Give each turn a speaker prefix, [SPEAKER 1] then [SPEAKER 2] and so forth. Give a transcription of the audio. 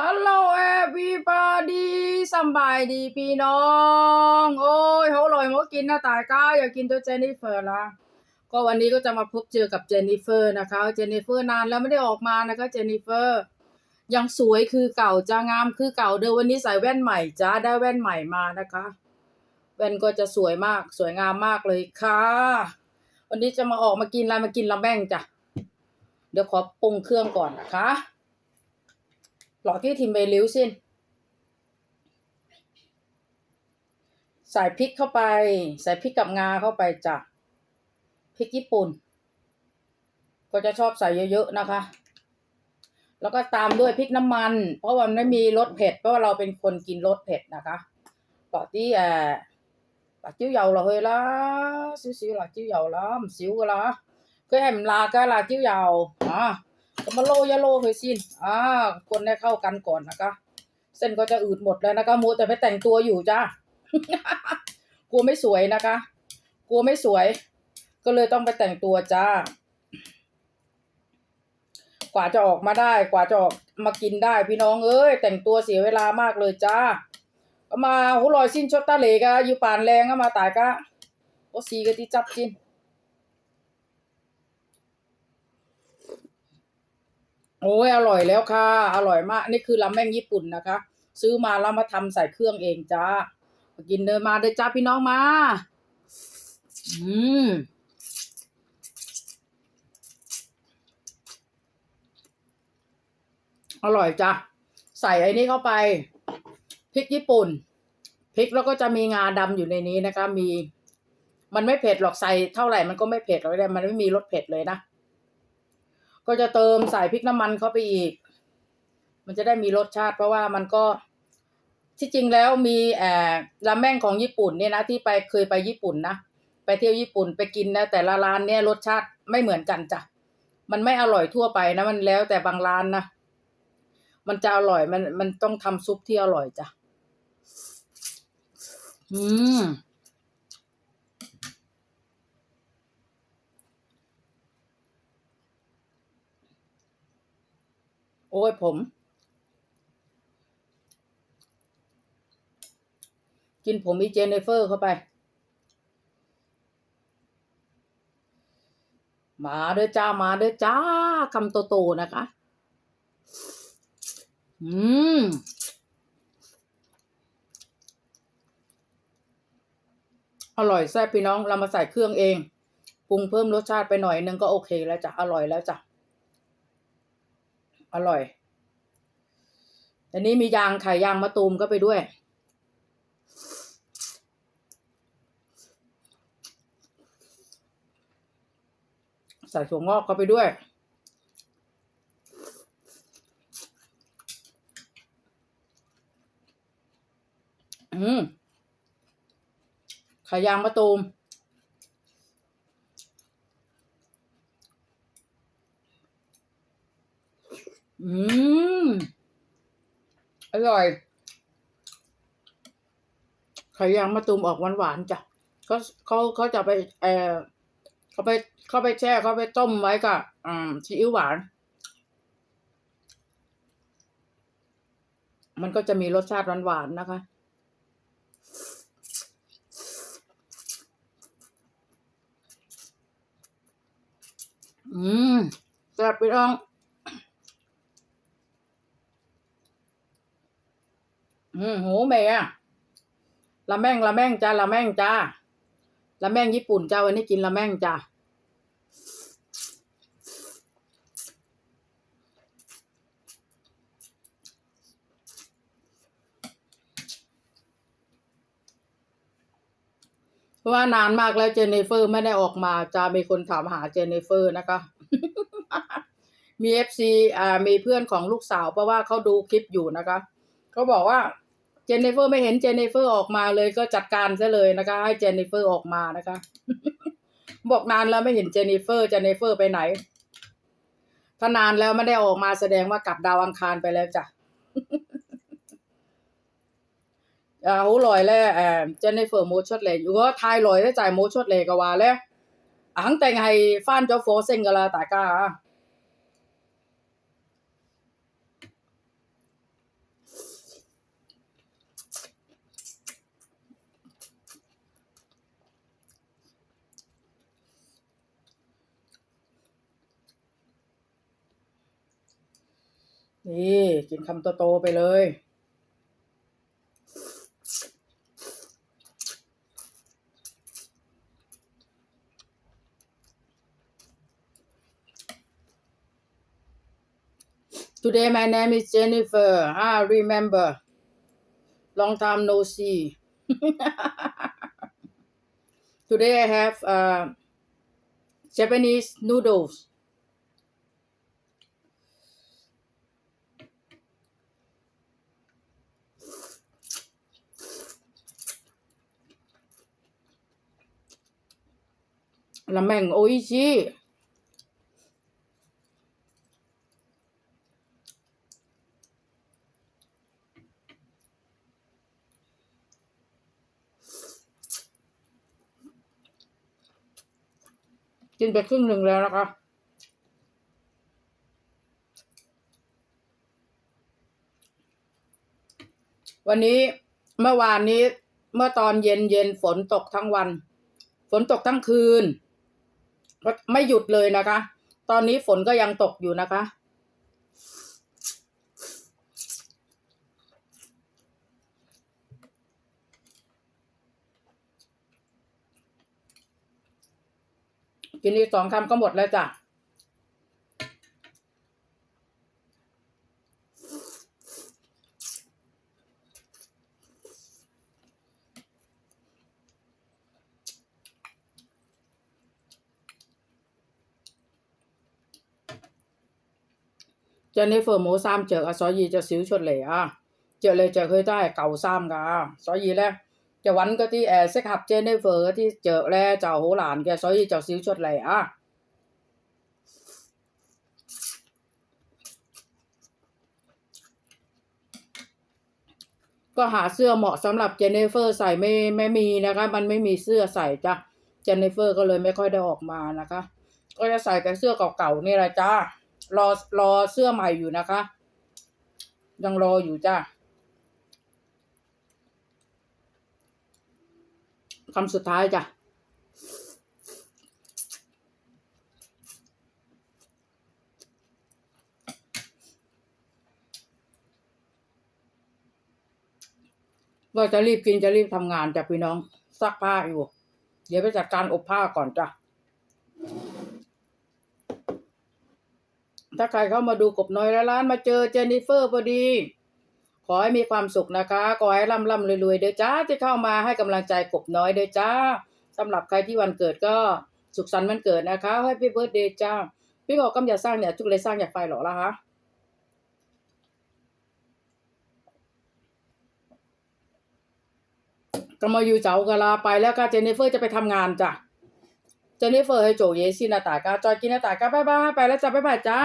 [SPEAKER 1] ฮัลโหล everybody สบายดีพี่น้อง โอ้ยเขาอร่อยมากินนะตายก้าอยากกินตัวเจนนิเฟอร์ละก็วันนี้ก็จะมาพบเจอกับเจนนิเฟอร์นะคะ เจนนิเฟอร์นานแล้วไม่ได้ออกมานะคะเจนนิเฟอร์ ยังสวยคือเก่าจะงามคือเก่าเดิมวันนี้ใส่แว่นใหม่จ้าได้แว่นใหม่มานะคะ แว่นก็จะสวยมากสวยงามมากเลยค่ะ วันนี้จะมาออกมากินอะไรมากินลำแม่งจ้ะเดี๋ยวขอปรุงเครื่องก่อนนะคะ lọ kia thì mày liếu xin ใส่พริกเข้าไป ใส่พริกกับงาเข้าไปจ้ะพริกญี่ปุ่น ก็จะชอบใส่เยอะๆนะคะ แล้วก็ตามด้วยพริกน้ำมัน เพราะว่ามันไม่มีรสเผ็ดเพราะว่าเราเป็นคนกินรสเผ็ดนะคะต่อที่แอปักจิ้วเยาเราเฮ้ยละซิวๆหลักจิ้วเยาละซิวกันละก็ห้มลาก็ลาจิ้วเยาอ๋อ มาโรยโรย佢先อ่าคนให้เข้ากันก่อนนะคะ เส้นก็จะอืดหมดแล้วนะคะมัวแต่ไปแต่งตัวอยู่จ้ากลัวไม่สวยนะคะ กลัวไม่สวย ก็เลยต้องไปแต่งตัวจ้า กว่าจะออกมาได้ กว่าจะออกมากินได้ พี่น้องเอ้ยแต่งตัวเสียเวลามากเลยจ้าก็มาหูลอยสิ้นชดตาเหลกะอยู่ป่านแรงก็มาตายกะโอซีก็ที่จับจิน โอ้ยอร่อยแล้วค่ะ อร่อยมาก นี่คือลำแม่งญี่ปุ่นนะคะ ซื้อมาแล้วมาทำใส่เครื่องเองจ้ากินเดินมาเดินจ้าพี่น้องมา อืมอร่อยจ้ะใส่ไอ้นี่เข้าไปพริกญี่ปุ่นพริกแล้วก็จะมีงาดำอยู่ในนี้นะคะ มี มันไม่เผ็ดหรอกใส่เท่าไหร่มันก็ไม่เผ็ดหรอกแต่มันไม่มีรสเผ็ดเลยนะ ก็จะเติมใส่พริกน้ำมันเข้าไปอีก มันจะได้มีรสชาติ เพราะว่ามันก็ที่จริงแล้วมีแอบราเม่งของญี่ปุ่นเนี่ยนะที่ไปเคยไปญี่ปุ่นนะไปเที่ยวญี่ปุ่นไปกินนะแต่ละร้านเนี่ยรสชาติไม่เหมือนกันจ้ะมันไม่อร่อยทั่วไปนะมันแล้วแต่บางร้านนะมันจะอร่อยมันมันต้องทำซุปที่อร่อยจ้ะอืม โอ้ยผม กินผมอีเจเนเฟอร์เข้าไป มาเด้อจ้า มาเด้อจ้าคำโตๆนะคะ อืมอร่อยแซ่บพี่น้องเรามาใส่เครื่องเอง ปรุงเพิ่มรสชาติไปหน่อยนึงก็โอเคแล้วจ้ะ อร่อยแล้วจ้ะ อร่อย อันนี้มียางไข่ยางมะตูมก็ไปด้วย ใส่ถั่วงอกเข้าไปด้วย อืมไข่ยางมะตูม อืม อร่อย ไข่ยางมะตูมออกหวานๆจ้ะเขาเขาเขาจะไปเออเขาไปเขาไปแช่เขาไปต้มไว้กับอืมซีอิ๊วหวาน มันก็จะมีรสชาติหวานๆนะคะอืมแซ่บไปน้อง อืมโหแม่อะละแม่งละแม่งจ้าละแม่งจ้าละแม่งญี่ปุ่นจ้าวันนี้กินละแม่งจ้าเพราะว่านานมากแล้วเจเนเฟอร์ไม่ได้ออกมาจะมีคนถามหาเจเนเฟอร์นะคะ มีเอฟซีอ่ามีเพื่อนของลูกสาวเพราะว่าเขาดูคลิปอยู่นะคะเขาบอกว่า เจนนิเฟอร์ไม่เห็นเจนนิเฟอร์ออกมาเลยก็จัดการซะเลยนะคะ ให้เจนนิเฟอร์ออกมานะคะ บอกนานแล้วไม่เห็นเจนนิเฟอร์เจนนิเฟอร์ไปไหนถ้านานแล้วไม่ได้ออกมาแสดงว่ากลับดาวอังคารไปแล้วจ้ะอ่าหูลอยแล้วแอมเจนนิเฟอร์โมชดเลยอยู่ก็ทายลอยได้จ่ายโมชดเลยก็ว่าแล้วหังแต่งให้ฟ้านเจ้าโฟเซ็งกันละตากา นี่กินคำโตๆไปเลย Today my name is Jennifer. I remember. Long time no see. Today I have uh, Japanese noodles. Ramen oishi. กินไปครึ่งหนึ่งแล้วนะคะวันนี้เมื่อวานนี้เมื่อตอนเย็นเย็นฝนตกทั้งวัน ฝนตกทั้งคืน ไม่หยุดเลยนะคะ ตอนนี้ฝนก็ยังตกอยู่นะคะ กินอีกสองคำก็หมดแล้วจ้ะ cho nên phở mố sam chợ à所以就少出嚟啊，着嚟着去都系旧衫㗎，所以咧就揾嗰啲诶适合 Jennifer 嗰啲着咧就好难嘅，所以就少出嚟啊。ก็หาเสื้อเหมาะสำหรับเจเนฟเฟอร์ใส่ไม่ไม่มีนะคะ มันไม่มีเสื้อใส่จ้ะเจเนฟเฟอร์ก็เลยไม่ค่อยได้ออกมานะคะ ก็จะใส่แต่เสื้อเก่าๆนี่แหละจ้า รอรอเสื้อใหม่อยู่นะคะ ยังรออยู่จ้าคำสุดท้ายจ้ะว่าจะรีบกินจะรีบทำงานจ้ะพี่น้องซักผ้าอยู่ เดี๋ยวไปจัดการอบผ้าก่อนจ้ะ ถ้าใครเข้ามาดูกบน้อยและร้านมาเจอเจนนิเฟอร์พอดี ขอให้มีความสุขนะคะ ขอให้ร่ำร่ำรวยๆเด้อจ้าที่เข้ามาให้กำลังใจกบน้อยเด้อจ้าสำหรับใครที่วันเกิดก็สุขสันต์วันเกิดนะคะให้พี่เบิร์ดเดย์จ้าพี่บอกกำอย่าสร้างเนี่ยทุกเลยสร้างอยากไฟหรอละคะก็มาอยู่เจ้ากะลาไปแล้วก็เจนนิเฟอร์จะไปทำงานจ้ะ เจนนิเฟอร์ให้โจเยซินาตากาจอยกินนาตากาบายบายไปแล้วจ้ะบ๊ายบายจ้า